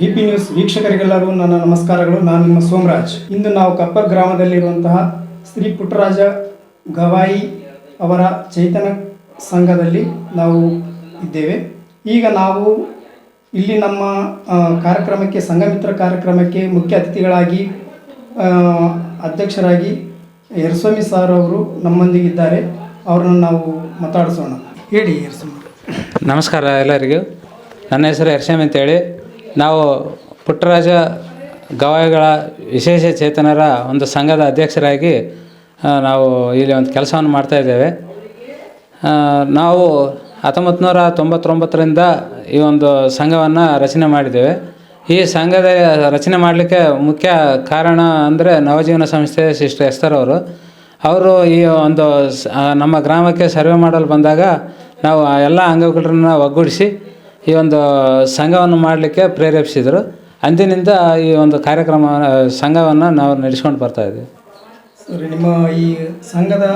B P news ವೀಕ್ಷಕರಿಗೆಲ್ಲರೂ ನನ್ನ ನಮಸ್ಕಾರಗಳು. ನಾನು ನಿಮ್ಮ ಸೋಮರಾಜ್. ಇಂದು ನಾವು ಕಪ್ಪರ್ ಗ್ರಾಮದಲ್ಲಿರುವಂತಹ ಶ್ರೀ ಪುಟ್ಟರಾಜ ಗವಾಯಿ ಅವರ ಚೈತನ ಸಂಘದಲ್ಲಿ ನಾವು ಇದ್ದೇವೆ. ಈಗ ನಾವು ಇಲ್ಲಿ ನಮ್ಮ ಕಾರ್ಯಕ್ರಮಕ್ಕೆ ಸಂಘಮಿತ್ರ ಕಾರ್ಯಕ್ರಮಕ್ಕೆ ಮುಖ್ಯ ಅತಿಥಿಗಳಾಗಿ ಅಧ್ಯಕ್ಷರಾಗಿ ಯರಸ್ವಾಮಿ ಸಾರ್ ಅವರು ನಮ್ಮೊಂದಿಗಿದ್ದಾರೆ. ಅವರನ್ನು ನಾವು ಮಾತಾಡಿಸೋಣ. ಹೇಳಿ ಯರಸ್ವಾಮಿ. ನಮಸ್ಕಾರ ಎಲ್ಲರಿಗೂ. ನನ್ನ ಹೆಸರು ಯರ್ಷಮ್ ಅಂತೇಳಿ. ನಾವು ಪುಟ್ಟರಾಜ ಗವಾಯಿಗಳ ವಿಶೇಷ ಚೇತನರ ಒಂದು ಸಂಘದ ಅಧ್ಯಕ್ಷರಾಗಿ ನಾವು ಇಲ್ಲಿ ಒಂದು ಕೆಲಸವನ್ನು ಮಾಡ್ತಾಯಿದ್ದೇವೆ ನಾವು ಹತ್ತೊಂಬತ್ತು ನೂರ ತೊಂಬತ್ತೊಂಬತ್ತರಿಂದ ಈ ಒಂದು ಸಂಘವನ್ನು ರಚನೆ ಮಾಡಿದ್ದೇವೆ. ಈ ಸಂಘದ ರಚನೆ ಮಾಡಲಿಕ್ಕೆ ಮುಖ್ಯ ಕಾರಣ ಅಂದರೆ ನವಜೀವನ ಸಂಸ್ಥೆ ಸಿಸ್ಟರ್ ಎಸ್ತರ್ ಅವರು. ಅವರು ಈ ಒಂದು ನಮ್ಮ ಗ್ರಾಮಕ್ಕೆ ಸರ್ವೆ ಮಾಡಲು ಬಂದಾಗ ನಾವು ಎಲ್ಲ ಅಂಗವಿಕಲರನ್ನ ಒಗ್ಗೂಡಿಸಿ ಈ ಒಂದು ಸಂಘವನ್ನು ಮಾಡಲಿಕ್ಕೆ ಪ್ರೇರೇಪಿಸಿದರು. ಅಂದಿನಿಂದ ಈ ಒಂದು ಕಾರ್ಯಕ್ರಮ ಸಂಘವನ್ನು ನಾವು ನಡೆಸ್ಕೊಂಡು ಬರ್ತಾಯಿದ್ವಿ ಇದ್ದೀವಿ ನಿಮ್ಮ ಈ ಸಂಘದ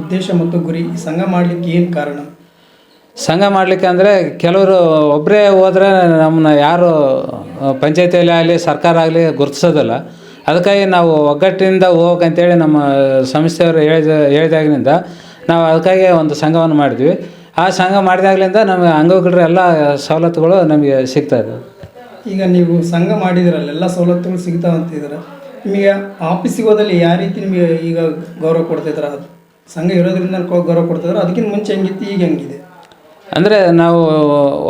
ಉದ್ದೇಶ ಮತ್ತು ಗುರಿ ಈ ಸಂಘ ಮಾಡಲಿಕ್ಕೆ ಏನು ಕಾರಣ? ಸಂಘ ಮಾಡಲಿಕ್ಕೆ ಅಂದರೆ ಕೆಲವರು ಒಬ್ಬರೇ ಹೋದರೆ ನಮ್ಮನ್ನ ಯಾರು ಪಂಚಾಯತಿಯಲ್ಲಿ ಆಗಲಿ ಸರ್ಕಾರ ಆಗಲಿ ಗುರುತಿಸೋದಿಲ್ಲ. ಅದಕ್ಕಾಗಿ ನಾವು ಒಗ್ಗಟ್ಟಿನಿಂದ ಹೋಗ್ಬೇಕಂತೇಳಿ ನಮ್ಮ ಸಂಸ್ಥೆಯವರು ಹೇಳಿದ ಹೇಳಿದಾಗಿನಿಂದ ನಾವು ಅದಕ್ಕಾಗಿ ಒಂದು ಸಂಘವನ್ನು ಮಾಡಿದ್ವಿ. ಆ ಸಂಘ ಮಾಡಿದಾಗ್ಲಿಂದ ನಮಗೆ ಅಂಗವಿಕಲರ ಎಲ್ಲ ಸವಲತ್ತುಗಳು ನಮಗೆ ಸಿಗ್ತಾ ಇದ್ದವು ಈಗ ನೀವು ಸಂಘ ಮಾಡಿದಿರಲ್ಲ ಎಲ್ಲ ಸವಲತ್ತುಗಳು ಸಿಗ್ತಾವೆ ಅಂತಿದ್ರೆ ನಿಮಗೆ ಆಫೀಸಿಗೆ ಹೋದಲ್ಲಿ ಯಾವ ರೀತಿ ನಿಮಗೆ ಈಗ ಗೌರವ ಕೊಡ್ತಿದ್ರ? ಸಂಘ ಇರೋದ್ರಿಂದ ಕೊ- ಗೌರವ ಕೊಡ್ತಿದ್ರು? ಅದಕ್ಕಿಂತ ಮುಂಚೆ ಹೆಂಗಿತ್ತು ಈಗ ಹೆಂಗಿದೆ? ಅಂದರೆ ನಾವು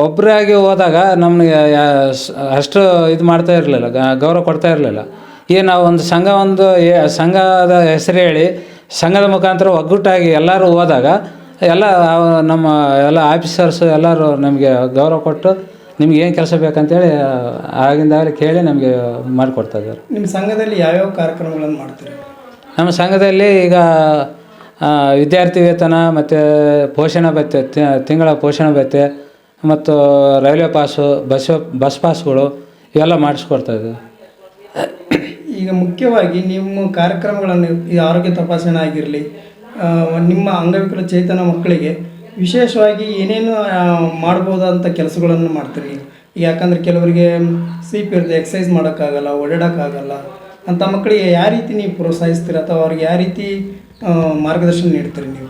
ಒಬ್ಬರಾಗಿ ಹೋದಾಗ ನಮಗೆ ಅಷ್ಟು ಇದು ಮಾಡ್ತಾ ಇರಲಿಲ್ಲ ಗೌರವ ಕೊಡ್ತಾ ಇರಲಿಲ್ಲ. ಈಗ ನಾವು ಒಂದು ಸಂಘ ಒಂದು ಸಂಘದ ಹೆಸರು ಹೇಳಿ ಸಂಘದ ಮುಖಾಂತರ ಒಗ್ಗಟ್ಟಾಗಿ ಎಲ್ಲರೂ ಹೋದಾಗ ಎಲ್ಲ ನಮ್ಮ ಎಲ್ಲ ಆಫೀಸರ್ಸ್ ಎಲ್ಲರೂ ನಮಗೆ ಗೌರವ ಕೊಟ್ಟು ನಿಮ್ಗೆ ಏನು ಕೆಲಸ ಬೇಕಂತೇಳಿ ಆಗಿಂದಾಗಲೇ ಕೇಳಿ ನಮಗೆ ಮಾಡಿಕೊಡ್ತಾ ಇದ್ದಾರೆ. ನಿಮ್ಮ ಸಂಘದಲ್ಲಿ ಯಾವ್ಯಾವ ಕಾರ್ಯಕ್ರಮಗಳನ್ನು ಮಾಡ್ತೀರಿ? ನಮ್ಮ ಸಂಘದಲ್ಲಿ ಈಗ ವಿದ್ಯಾರ್ಥಿ ವೇತನ ಮತ್ತು ಪೋಷಣ ಭತ್ಯೆ ತಿಂಗಳ ಪೋಷಣ ಭತ್ಯೆ ಮತ್ತು ರೈಲ್ವೆ ಪಾಸು ಬಸ್ ಬಸ್ ಪಾಸ್ಗಳು ಇವೆಲ್ಲ ಮಾಡಿಸ್ಕೊಡ್ತಾ ಇದ್ದೀವಿ ಈಗ ಮುಖ್ಯವಾಗಿ ನಿಮ್ಮ ಕಾರ್ಯಕ್ರಮಗಳನ್ನು ಈ ಆರೋಗ್ಯ ತಪಾಸಣೆ ಆಗಿರಲಿ ನಿಮ್ಮ ಅಂಗವಿಕಲ ಚೇತನ ಮಕ್ಕಳಿಗೆ ವಿಶೇಷವಾಗಿ ಏನೇನು ಮಾಡ್ಬೋದಂಥ ಕೆಲಸಗಳನ್ನು ಮಾಡ್ತೀರಿ? ಯಾಕಂದ್ರೆ ಕೆಲವರಿಗೆ ಸೀಪ್ ಇರುತ್ತೆ ಎಕ್ಸಸೈಸ್ ಮಾಡೋಕ್ಕಾಗಲ್ಲ, ಓಡಾಡೋಕ್ಕಾಗಲ್ಲ. ಅಂಥ ಮಕ್ಕಳಿಗೆ ಯಾವ ರೀತಿ ನೀವು ಪ್ರೋತ್ಸಾಹಿಸ್ತೀರ ಅಥವಾ ಅವ್ರಿಗೆ ಯಾವ ರೀತಿ ಮಾರ್ಗದರ್ಶನ ನೀಡ್ತೀರಿ ನೀವು?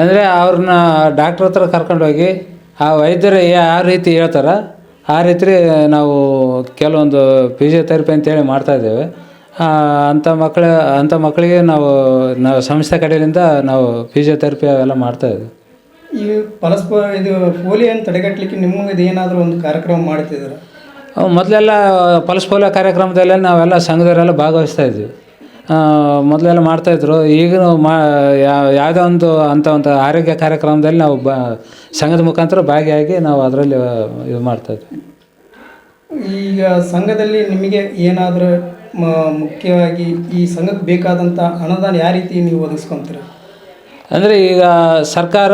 ಅಂದರೆ ಅವ್ರನ್ನ ಡಾಕ್ಟ್ರ್ ಹತ್ರ ಕರ್ಕೊಂಡೋಗಿ, ಆ ವೈದ್ಯರು ಯಾವ ರೀತಿ ಹೇಳ್ತಾರೆ. ಆ ರೀತಿ ನಾವು ಕೆಲವೊಂದು ಫಿಸಿಯೋಥೆರಪಿ ಅಂತೇಳಿ ಮಾಡ್ತಾಯಿದ್ದೇವೆ ಅಂಥ ಮಕ್ಕಳ ಅಂಥ ಮಕ್ಕಳಿಗೆ ನಾವು ನಾವು ಸಂಸ್ಥೆ ಕಡೆಯಿಂದ ನಾವು ಫಿಸಿಯೋಥೆರಪಿ ಅವೆಲ್ಲ ಮಾಡ್ತಾಯಿದ್ದೀವಿ ಈ ಪರಸ್ಪರ ಇದು ಪೋಲಿಯೋನ ತಡೆಗಟ್ಟಲಿಕ್ಕೆ ನಿಮಗೆ ಏನಾದರೂ ಒಂದು ಕಾರ್ಯಕ್ರಮ ಮಾಡ್ತಿದ್ದೀರಾ? ಅವು ಮೊದಲೆಲ್ಲ ಪಲ್ಸ್ ಪೋಲಿಯೋ ಕಾರ್ಯಕ್ರಮದಲ್ಲ ನಾವೆಲ್ಲ ಸಂಘದವರೆಲ್ಲ ಭಾಗವಹಿಸ್ತಾ ಇದ್ವಿ. ಮೊದಲೆಲ್ಲ ಮಾಡ್ತಾಯಿದ್ರು ಈಗ ಮಾ ಯಾವುದೇ ಒಂದು ಅಂಥ ಒಂದು ಆರೋಗ್ಯ ಕಾರ್ಯಕ್ರಮದಲ್ಲಿ ನಾವು ಬ ಸಂಘದ ಮುಖಾಂತರ ಭಾಗಿಯಾಗಿ ನಾವು ಅದರಲ್ಲಿ ಇದು ಮಾಡ್ತಾಯಿದ್ವಿ ಈಗ ಸಂಘದಲ್ಲಿ ನಿಮಗೆ ಏನಾದರೂ ಮುಖ್ಯವಾಗಿ ಈ ಸಂಘಕ್ಕೆ ಬೇಕಾದಂಥ ಅನುದಾನ ಯಾವ ರೀತಿ ನೀವು ಒದಗಿಸ್ಕೊತೀರ? ಅಂದರೆ ಈಗ ಸರ್ಕಾರ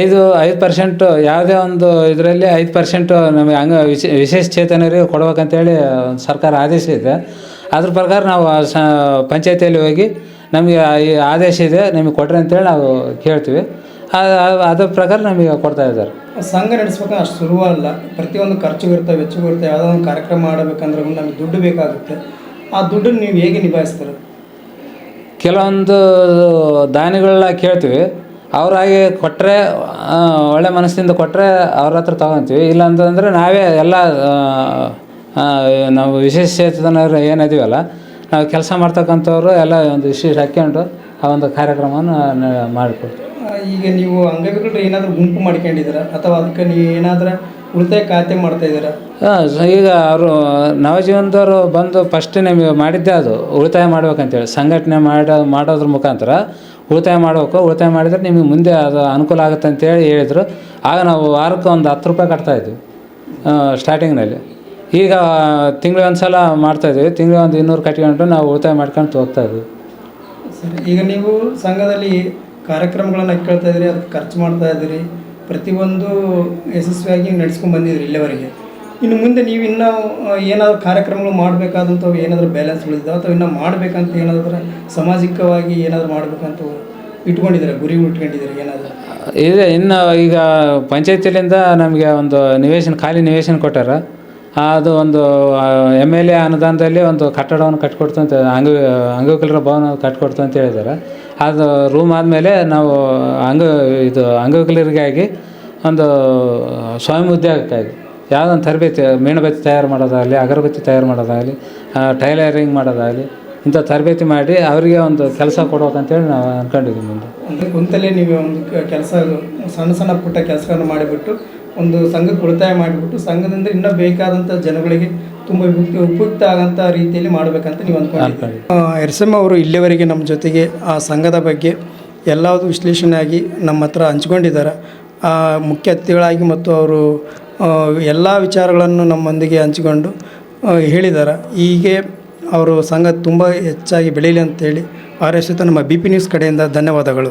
ಐದು ಐದು ಪರ್ಸೆಂಟು ಯಾವುದೇ ಒಂದು ಇದರಲ್ಲಿ ಐದು ಪರ್ಸೆಂಟು ನಮಗೆ ಅಂಗ ವಿಶೇ, ವಿಶೇಷ ಚೇತನರಿಗೆ ಕೊಡ್ಬೇಕಂತೇಳಿ ಸರ್ಕಾರ ಆದೇಶ ಇದೆ. ಅದ್ರ ಪ್ರಕಾರ ನಾವು ಸ, ಪಂಚಾಯತಿಯಲ್ಲಿ ಹೋಗಿ ನಮಗೆ ಈ ಆದೇಶ ಇದೆ, ನಿಮಗೆ ಕೊಡ್ರಿ ಅಂತೇಳಿ ನಾವು ಕೇಳ್ತೀವಿ. ಅದ್ರ ಪ್ರಕಾರ ನಮಗೆ ಕೊಡ್ತಾ ಇದ್ದಾರೆ. ಸಂಘ ನಡೆಸ್ಬೇಕು ಅಷ್ಟು ಸುಲಭ ಅಲ್ಲ. ಪ್ರತಿಯೊಂದು ಖರ್ಚು ಇರ್ತವೆ ವೆಚ್ಚು ಇರ್ತವೆ ಯಾವುದೋ ಒಂದು ಕಾರ್ಯಕ್ರಮ ಮಾಡಬೇಕಂದ್ರೆ ನಮಗೆ ದುಡ್ಡು ಬೇಕಾಗುತ್ತೆ. ಆ ದುಡ್ಡನ್ನು ನೀವು ಹೇಗೆ ನಿಭಾಯಿಸ್ತೀರ? ಕೆಲವೊಂದು ದಾನಿಗಳನ್ನ ಕೇಳ್ತೀವಿ. ಅವರಾಗಿ ಕೊಟ್ಟರೆ ಒಳ್ಳೆ ಮನಸ್ಸಿಂದ ಕೊಟ್ಟರೆ ಅವ್ರ ಹತ್ರ ತಗೊತೀವಿ. ಇಲ್ಲ ಅಂತಂದರೆ ನಾವೇ ಎಲ್ಲ ನಾವು ವಿಶೇಷ ಚೇತನರು ಏನಿದೀವಲ್ಲ ನಾವು ಕೆಲಸ ಮಾಡ್ತಕ್ಕಂಥವ್ರು ಎಲ್ಲ ಒಂದು ವಿಶೇಷ ಹಾಕ್ಕೊಂಡು ಆ ಒಂದು ಕಾರ್ಯಕ್ರಮವನ್ನು ಮಾಡಿಕೊಡ್ತೀವಿ. ಈಗ ನೀವು ಅಂಗವಿಕಲರು ಏನಾದರೂ ಗುಂಪು ಮಾಡ್ಕೊಂಡಿದ್ದೀರಾ? ಅಥವಾ ಅದಕ್ಕೆ ನೀವು ಏನಾದರೂ ಉಳಿತಾಯ ಖಾತೆ ಮಾಡ್ತಾ ಇದ್ದೀರಾ? ಹಾಂ ಈಗ ಅವರು ನವಜೀವನದವರು ಬಂದು ಫಸ್ಟ್ ನಿಮಗೆ ಮಾಡಿದ್ದೆ ಅದು ಉಳಿತಾಯ ಮಾಡ್ಬೇಕಂತೇಳಿ. ಸಂಘಟನೆ ಮಾಡೋ ಮಾಡೋದ್ರ ಮುಖಾಂತರ ಉಳಿತಾಯ ಮಾಡಬೇಕು. ಉಳಿತಾಯ ಮಾಡಿದರೆ ನಿಮಗೆ ಮುಂದೆ ಅದು ಅನುಕೂಲ ಆಗುತ್ತೆ ಅಂತೇಳಿ ಹೇಳಿದರು. ಆಗ ನಾವು ವಾರಕ್ಕೆ ಒಂದು ಹತ್ತು ರೂಪಾಯಿ ಕಟ್ತಾಯಿದ್ವಿ ಸ್ಟಾರ್ಟಿಂಗ್ನಲ್ಲಿ ಈಗ ತಿಂಗಳಿಗೆ ಒಂದು ಸಲ ಮಾಡ್ತಾಯಿದ್ವಿ ತಿಂಗಳಿಗೆ ಒಂದು ಇನ್ನೂರು ಕಟ್ಕೊಂಡು ನಾವು ಉಳಿತಾಯ ಮಾಡ್ಕೊಂಡು ಹೋಗ್ತಾಯಿದ್ವಿ ಈಗ ನೀವು ಸಂಘದಲ್ಲಿ ಕಾರ್ಯಕ್ರಮಗಳನ್ನು ಕೇಳ್ತಾ ಇದ್ದೀರಿ, ಅದಕ್ಕೆ ಖರ್ಚು ಮಾಡ್ತಾ ಇದ್ದೀರಿ. ಪ್ರತಿಯೊಂದು ಯಶಸ್ವಿಯಾಗಿ ನಡೆಸ್ಕೊಂಡು ಬಂದಿದ್ರಿ ಇಲ್ಲಿವರೆಗೆ. ಇನ್ನು ಮುಂದೆ ನೀವು ಇನ್ನೂ ಏನಾದರೂ ಕಾರ್ಯಕ್ರಮಗಳು ಮಾಡಬೇಕಾದಂಥವು ಏನಾದರೂ ಬ್ಯಾಲೆನ್ಸ್ ಉಳಿದಾವ ಅಥವಾ ಇನ್ನೂ ಮಾಡಬೇಕಂತ ಏನಾದರೂ ಸಾಮಾಜಿಕವಾಗಿ ಏನಾದರೂ ಮಾಡಬೇಕಂತ ಇಟ್ಕೊಂಡಿದ್ದೀರಾ ಗುರಿ ಇಟ್ಕೊಂಡಿದ್ದೀರಾ ಏನಾದರೂ? ಇದೆ, ಇನ್ನು ಈಗ ಪಂಚಾಯತಿಲಿಂದ ನಮಗೆ ಒಂದು ನಿವೇಶನ, ಖಾಲಿ ನಿವೇಶನ ಕೊಟ್ಟಾರ. ಅದು ಒಂದು ಎಂ ಎಲ್ ಎ ಅನುದಾನದಲ್ಲಿ ಒಂದು ಕಟ್ಟಡವನ್ನು ಕಟ್ಕೊಡ್ತು ಅಂತ ಅಂಗ, ಅಂಗವಿಕಲರ ಭವನ ಕಟ್ಕೊಡ್ತು ಅಂತ ಹೇಳಿದ್ದಾರೆ ಅದು ರೂಮ್ ಆದಮೇಲೆ ನಾವು, ಅಂಗ, ಇದು ಅಂಗವಿಕಲರಿಗಾಗಿ ಒಂದು ಸ್ವಯಂ ಉದ್ಯೋಗಕ್ಕಾಗಿ ಯಾವುದೊಂದು ತರಬೇತಿ, ಮೇಣಬತ್ತಿ ತಯಾರು ಮಾಡೋದಾಗಲಿ, ಅಗರಬತ್ತಿ ತಯಾರು ಮಾಡೋದಾಗಲಿ ಟೈಲರಿಂಗ್ ಮಾಡೋದಾಗಲಿ, ಇಂಥ ತರಬೇತಿ ಮಾಡಿ ಅವರಿಗೆ ಒಂದು ಕೆಲಸ ಕೊಡ್ಬೇಕಂತೇಳಿ ನಾವು ಅಂದ್ಕೊಂಡಿದ್ದೀವಿ ಮುಂದೆ. ಕುಂತಲ್ಲೇ ನೀವು ಒಂದು ಕೆಲಸ, ಸಣ್ಣ ಸಣ್ಣ ಪುಟ್ಟ ಕೆಲಸಗಳನ್ನು ಮಾಡಿಬಿಟ್ಟು ಒಂದು ಸಂಘಕ್ಕೆ ಉಳಿತಾಯ ಮಾಡಿಬಿಟ್ಟು ಸಂಘದಿಂದ ಇನ್ನೂ ಬೇಕಾದಂಥ ಜನಗಳಿಗೆ ತುಂಬ ಉಪಯುಕ್ತ ಉಪಯುಕ್ತ ಆಗೋಂಥ ರೀತಿಯಲ್ಲಿ ಮಾಡಬೇಕಂತ ನೀವು ಅಂದ್ಕೊಂಡಿದ್ದೀರಿ. ಎರ್ಸಮ್ಮ ಅವರು ಇಲ್ಲಿವರೆಗೆ ನಮ್ಮ ಜೊತೆಗೆ ಆ ಸಂಘದ ಬಗ್ಗೆ ಎಲ್ಲವುದು ವಿಶ್ಲೇಷಣೆಯಾಗಿ ನಮ್ಮ ಹತ್ರ ಹಂಚ್ಕೊಂಡಿದ್ದಾರೆ. ಆ, ಮುಖ್ಯ ಅತಿಥಿಗಳಾಗಿ ಮತ್ತು ಅವರು ಎಲ್ಲ ವಿಚಾರಗಳನ್ನು ನಮ್ಮೊಂದಿಗೆ ಹಂಚಿಕೊಂಡು ಹೇಳಿದ್ದಾರೆ. ಹೀಗೆ ಅವರು ಸಂಘ ತುಂಬ ಹೆಚ್ಚಾಗಿ ಬೆಳೀಲಿ ಅಂತೇಳಿ ಆರೈಸುತ್ತಾ ನಮ್ಮ ಬಿ ಪಿ ನ್ಯೂಸ್ ಕಡೆಯಿಂದ ಧನ್ಯವಾದಗಳು.